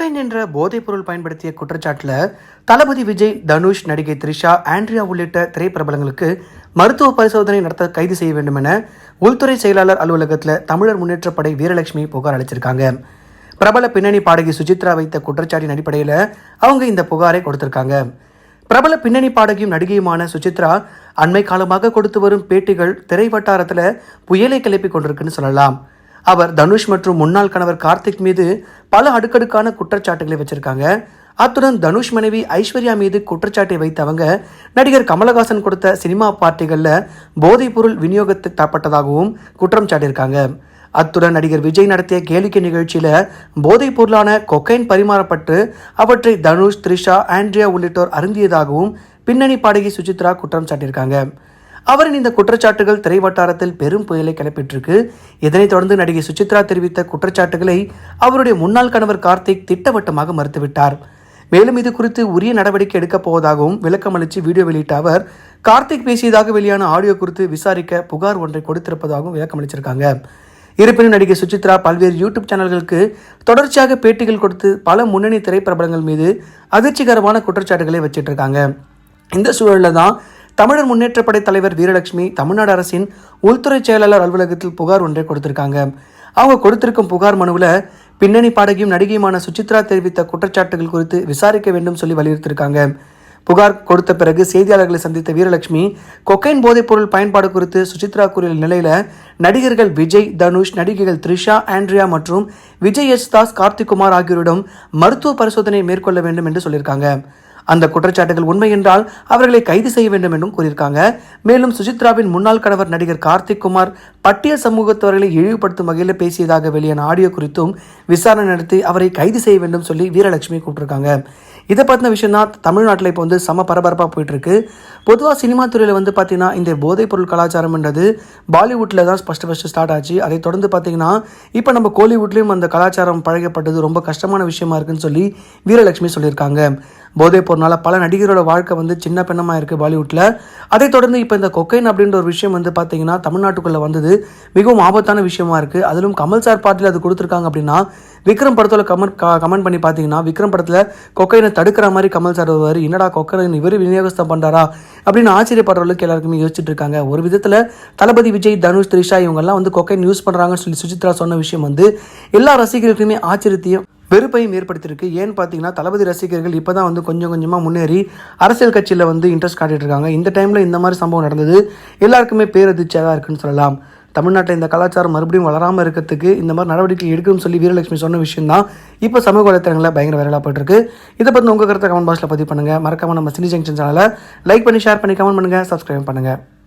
Cocaine என்ற போதைப்பொருள் பயன்படுத்திய குற்றச்சாட்டில் தளபதி விஜய் தனுஷ் நடிகை த்ரிஷா ஆண்ட்ரியா உள்ளிட்ட திரைப்பிரபலங்களுக்கு மருத்துவ பரிசோதனை நடத்த கைது செய்ய வேண்டும் என உள்துறை செயலாளர் அலுவலகத்தில் தமிழர் முன்னேற்ற படை வீரலட்சுமி புகார் அளிச்சிருக்காங்க. பிரபல பின்னணி பாடகி சுசித்ரா வைத்த குற்றச்சாட்டின் அடிப்படையில் அவங்க இந்த புகாரை கொடுத்திருக்காங்க. பிரபல பின்னணி பாடகியும் நடிகையுமான சுசித்ரா அண்மை காலமாக கொடுத்து வரும் பேட்டிகள் திரை வட்டாரத்தில் புயலை கிளப்பி கொண்டிருக்குன்னு சொல்லலாம். அவர் தனுஷ் மற்றும் முன்னாள் கணவர் கார்த்திக் மீது பல அடுக்கடுக்கான குற்றச்சாட்டுகளை வச்சிருக்காங்க. அத்துடன் தனுஷ் மனைவி ஐஸ்வர்யா மீது குற்றச்சாட்டை வைத்தவங்க நடிகர் கமலஹாசன் கொடுத்த சினிமா பார்ட்டிகளில் போதைப்பொருள் விநியோகத்தை தாப்பட்டதாகவும் குற்றம் சாட்டியிருக்காங்க. அத்துடன் நடிகர் விஜய் நடத்திய கேளிக்கை நிகழ்ச்சியில் போதைப் பொருளான கொக்கைன் பரிமாறப்பட்டு அவற்றை தனுஷ் த்ரிஷா ஆண்ட்ரியா உள்ளிட்டோர் அருந்தியதாகவும் பின்னணி பாடகி சுசித்ரா குற்றம் சாட்டியிருக்காங்க. அவரின் இந்த குற்றச்சாட்டுகள் திரை வட்டாரத்தில் பெரும் புயலை கிளப்பிட்டிருக்கு. இதனைத் தொடர்ந்து நடிகை சுசித்ரா தெரிவித்த குற்றச்சாட்டுகளை அவருடைய முன்னாள் கணவர் கார்த்திக் திட்டவட்டமாக மறுத்துவிட்டார். மேலும் இது குறித்து உரிய நடவடிக்கை எடுக்கப் போவதாகவும் விளக்கமளித்து வீடியோ வெளியிட்ட அவர் கார்த்திக் பேசியதாக வெளியான ஆடியோ குறித்து விசாரிக்க புகார் ஒன்றை கொடுத்திருப்பதாகவும் விளக்கமளிச்சிருக்காங்க இருப்பினும் நடிகை சுசித்ரா பல்வேறு யூடியூப் சேனல்களுக்கு தொடர்ச்சியாக பேட்டிகள் கொடுத்து பல முன்னணி திரைப்பிரபலங்கள் மீது அதிர்ச்சிகரமான குற்றச்சாட்டுகளை வச்சிட்டு இருக்காங்க. இந்த சூழலில் தான் தமிழர் முன்னேற்ற படை தலைவர் வீரலட்சுமி தமிழ்நாடு அரசின் உள்துறை செயலாளர் அலுவலகத்தில் புகார் ஒன்றை கொடுத்திருக்காங்க. அவங்க கொடுத்திருக்கும் புகார் மனுவில் பின்னணி பாடகியும் நடிகையுமான சுசித்ரா தெரிவித்த குற்றச்சாட்டுகள் குறித்து விசாரிக்க வேண்டும் சொல்லி வலியுறுத்தியிருக்காங்க புகார் கொடுத்த பிறகு செய்தியாளர்களை சந்தித்த வீரலட்சுமி கொக்கைன் போதைப்பொருள் பயன்பாடு குறித்து சுசித்ரா கூறிய நிலையில நடிகர்கள் விஜய் தனுஷ் நடிகைகள் த்ரிஷா ஆண்ட்ரியா மற்றும் விஜய் எஸ் தாஸ் கார்த்திக் குமார் ஆகியோரிடம் மருத்துவ பரிசோதனை மேற்கொள்ள வேண்டும் என்று சொல்லியிருக்காங்க. அந்த குற்றச்சாட்டுகள் உண்மை என்றால் அவர்களை கைது செய்ய வேண்டும் என்றும் கூறியிருக்காங்க. மேலும் சுசித்ராவின் முன்னாள் கணவர் நடிகர் கார்த்திக் குமார் பட்டியல் சமூகத்தவர்களை இழிவுபடுத்தும் வகையில் பேசியதாக வெளியான ஆடியோ குறித்தும் விசாரணை நடத்தி அவரை கைது செய்ய வேண்டும் சொல்லி வீரலட்சுமி கூப்பிட்டுருக்காங்க. இதை பற்றின விஷயம் தான் தமிழ்நாட்டில் இப்போ வந்து சம பரபரப்பாக போயிட்டுருக்கு. பொதுவாக சினிமா துறையில் வந்து பார்த்தீங்கன்னா இந்த போதைப் பொருள் கலாச்சாரம்ன்றது பாலிவுட்டில் தான் ஃபஸ்ட்டு ஃபஸ்ட்டு ஸ்டார்ட் ஆச்சு. அதை தொடர்ந்து பார்த்தீங்கன்னா இப்போ நம்ம கோலிவுட்லேயும் அந்த கலாச்சாரம் பழகப்பட்டது ரொம்ப கஷ்டமான விஷயமா இருக்குன்னு சொல்லி வீரலட்சுமி சொல்லியிருக்காங்க. போதை பொருளால் பல நடிகரோட வாழ்க்கை வந்து சின்ன பெண்ணமாக இருக்குது பாலிவுட்டில் அதை தொடர்ந்து இப்போ இந்த கொக்கைன் அப்படின்ற ஒரு விஷயம் வந்து பார்த்தீங்கன்னா தமிழ்நாட்டுக்குள்ளே வந்தது. மிகவும் ஆபத்தான விஷயமா இருக்குது அதிலும் கமல் சார் பாட்டில் அது கொடுத்துருக்காங்க அப்படின்னா விக்ரம் படத்தில் கமெண்ட் கமெண்ட் பண்ணி பார்த்தீங்கன்னா விக்ரம் படத்தில் கொக்கைனை தடுக்கிற மாதிரி கமல் சார் வருவார். என்னடா கொக்கைன் இவர் விநியோகஸ்தம் பண்ணுறாரா அப்படின்னு ஆச்சரியப்படுறவங்களுக்கு எல்லாருக்குமே யோசிச்சுட்டு இருக்காங்க. ஒரு விதத்தில் தளபதி விஜய் தனுஷ் த்ரிஷா இவங்கெல்லாம் வந்து கொக்கைன் யூஸ் பண்ணுறாங்கன்னு சொல்லி சுசித்ரா சொன்ன விஷயம் வந்து எல்லா ரசிகர்களுக்குமே ஆச்சரியத்தையும் வெறுப்பையும் ஏற்படுத்தியிருக்கு. ஏன்னு பார்த்தீங்கன்னா தளபதி ரசிகர்கள் இப்போ தான் வந்து கொஞ்சம் கொஞ்சமாக முன்னேறி அரசியல் கட்சியில் வந்து இன்ட்ரெஸ்ட் காட்டிட்டு இருக்காங்க. இந்த டைமில் இந்த மாதிரி சம்பவம் நடந்தது. எல்லாருக்குமே பேரதிர்ச்சியாக தான் இருக்குன்னு சொல்லலாம். தமிழ்நாட்டில் இந்த கலாச்சாரம் மறுபடியும் வளராமல் இருக்கிறதுக்கு இந்த மாதிரி நடவடிக்கை எடுக்கணும்னு சொல்லி வீரலட்சுமி சொன்ன விஷயம் தான் இப்போ சமூக வலைத்தளங்களில் பயங்கர வைரலாக போயிட்டுருக்கு. இதை பற்றி உங்கள் கருத்தை கமெண்ட் பாக்ஸில் பதிவு பண்ணுங்கள் மறக்காமல் நம்ம சினி ஜங்ஷன் சேனலை லைக் பண்ணி ஷேர் பண்ணி கமெண்ட் பண்ணுங்கள் சப்ஸ்கிரைப் பண்ணுங்கள்